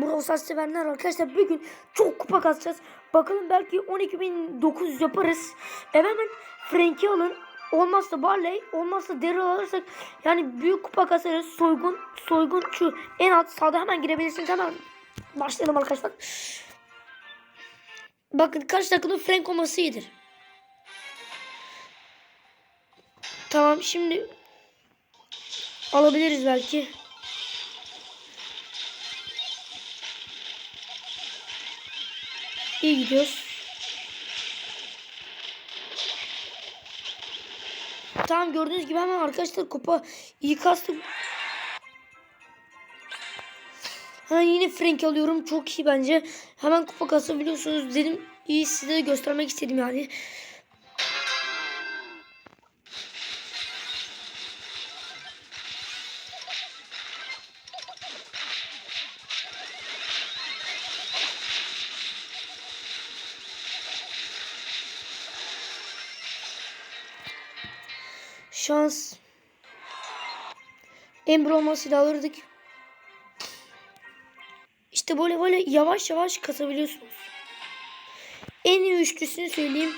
Brawl Stars sevenler arkadaşlar bugün çok kupa kasacağız. Bakalım belki 12.900 yaparız. Hemen Frank'i alın. Olmazsa Barley, olmazsa Daryl alırsak yani büyük kupa kasarız. Soygun, soygun şu en alt sağda hemen girebilirsiniz. Hemen başlayalım arkadaşlar. Bakın kaç takımın Frank olması iyidir. Tamam şimdi alabiliriz belki. İyi gidiyoruz. Tamam gördüğünüz gibi hemen arkadaşlar kupa iyi kastık. Hemen yine Frank alıyorum. Çok iyi bence. Hemen kupa kasabiliyorsunuz dedim. İyi size de göstermek istedim yani. Şans. Emre olmasıyla alırdık. İşte böyle böyle yavaş yavaş kasabiliyorsunuz. En iyi üçlüsünü söyleyeyim.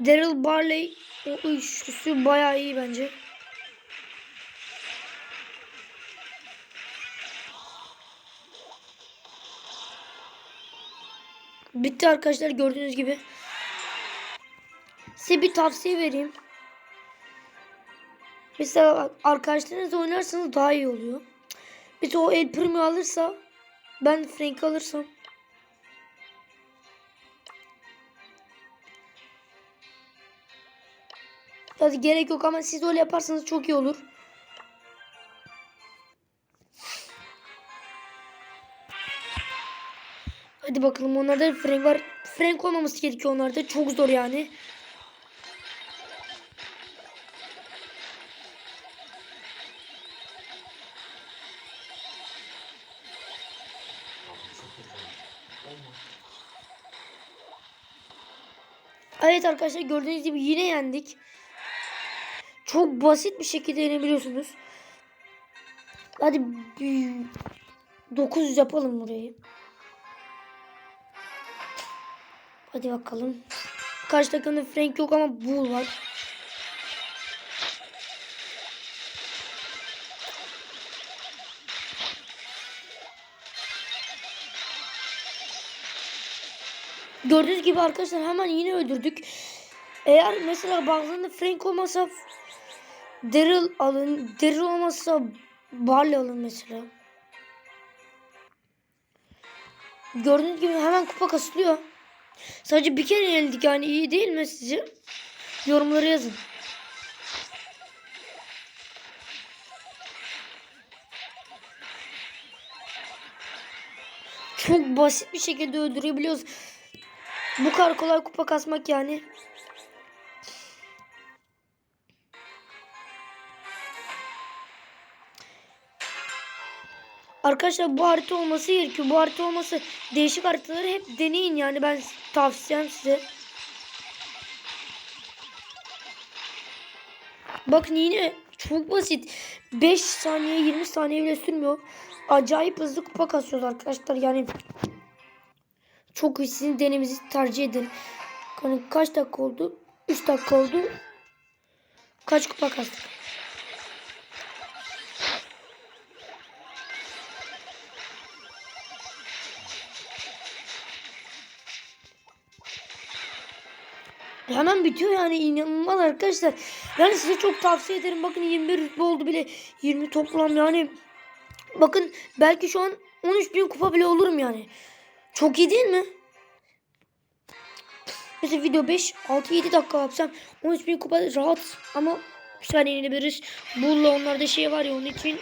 Daryl Barley o üçlüsü bayağı iyi bence. Bitti arkadaşlar gördüğünüz gibi. Size bir tavsiye vereyim. Mesela arkadaşlarınızla oynarsanız daha iyi oluyor. Bir de o El Primo alırsa ben Frank alırsam Hadi gerek yok ama siz öyle yaparsanız çok iyi olur. Hadi bakalım onlarda Frank var. Frank olmaması gerekiyor onlarda. Çok zor yani. Evet arkadaşlar gördüğünüz gibi yine yendik. Çok basit bir şekilde yenebiliyorsunuz. Hadi 900 yapalım burayı. Hadi bakalım. Karşı takımda Frank yok ama Bull var. Gördüğünüz gibi arkadaşlar hemen yine öldürdük. Eğer mesela bazılarında Frank olmasa Daryl alın. Daryl olmazsa Barley alın mesela. Gördüğünüz gibi hemen kupa kasılıyor. Sadece bir kere yenildik yani iyi değil mi sizce? Yorumlara yazın. Çok basit bir şekilde öldürebiliyoruz. Bu kadar kolay kupa kasmak yani. Arkadaşlar bu harita olması gerekiyor. Bu harita olması değişik haritaları hep deneyin yani ben tavsiyem size. Bakın yine çok basit. 5 saniye 20 saniye bile sürmüyor. Acayip hızlı kupa kasıyoruz arkadaşlar. Yani çok iyi sizin denemizi tercih edin. Yani kaç dakika oldu? 3 dakika oldu. Kaç kupa kastık? Hemen bitiyor yani inanılmaz arkadaşlar. Yani size çok tavsiye ederim. Bakın 21 rütbe oldu bile. 20 toplam yani. Bakın belki şu an 13 bin kupa bile olurum yani. Çok iyi değil mi? Mesela video 5, 6, 7 dakika yapsam 13 bin kupa rahat ama bir saniye inebiliriz. Bulla onlarda şey var ya onun için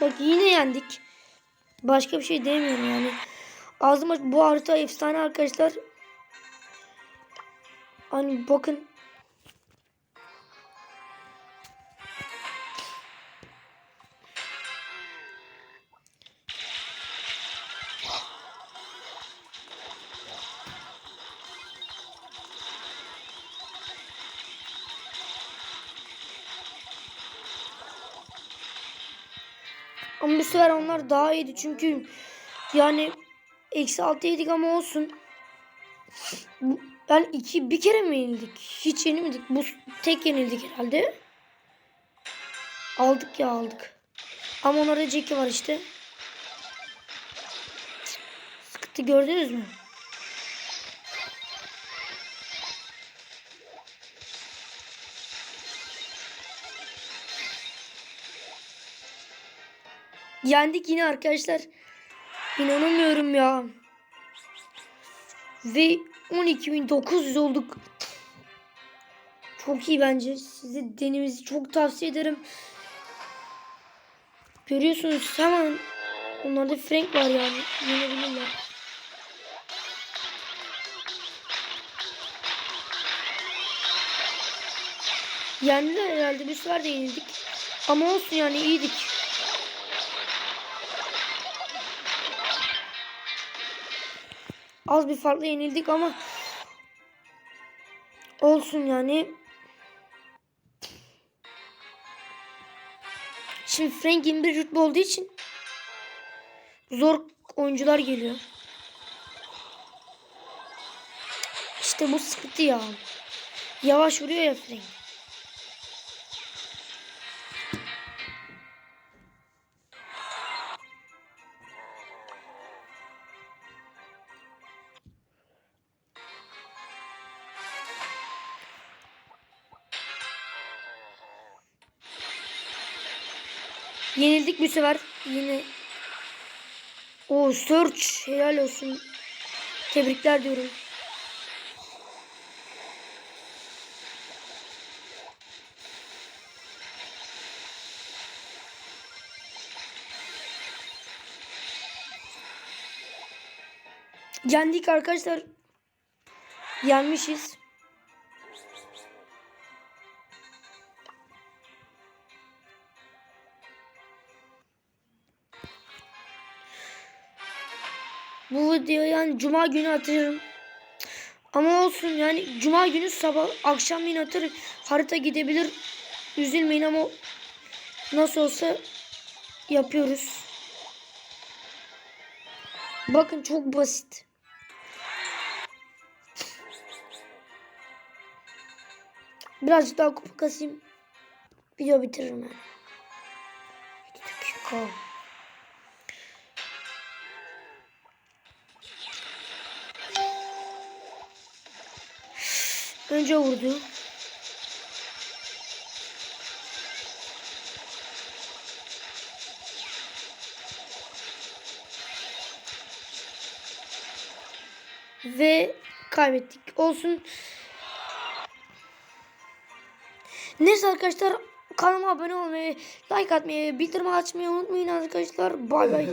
Bak yine yendik. Başka bir şey demiyorum yani. Ağzım aç bu harita efsane arkadaşlar. Hani bakın. Ama bu sefer onlar daha iyiydi çünkü yani eksi altı yedik ama olsun. Yani iki bir kere mi yenildik? Hiç yenilmedik. Bu tek yenildik herhalde. Aldık ya aldık. Ama onlarda Jackie var işte. Sıkıntı gördünüz mü? Yendik yine arkadaşlar. İnanamıyorum ya. Ve 12.900 olduk. Çok iyi bence. Size denemizi çok tavsiye ederim. Görüyorsunuz hemen onlarda Frank var yani. Yenebilirler. Yendiler herhalde. Bir sefer de yenildik. Ama olsun yani iyiydik. Az bir farkla yenildik ama olsun yani. Şimdi Frank 21 rütbe olduğu için zor oyuncular geliyor. İşte bu sıkıntı ya. Yavaş vuruyor ya Frank. Yenildik bu sefer. Yine o search helal olsun. Tebrikler diyorum. Yendik arkadaşlar. Yenmişiz. Bu videoyu yani cuma günü atarım. Ama olsun yani cuma günü sabah akşam yine atarım. Harita gidebilir. Üzülmeyin ama nasıl olsa yapıyoruz. Bakın çok basit. Birazcık daha kupa kasayım. Video bitiririm yani. Bir dakika. Önce vurdu. Ve kaybettik. Olsun. Neyse arkadaşlar kanalıma abone olmayı, like atmayı, bildirim açmayı unutmayın arkadaşlar. Bay bay.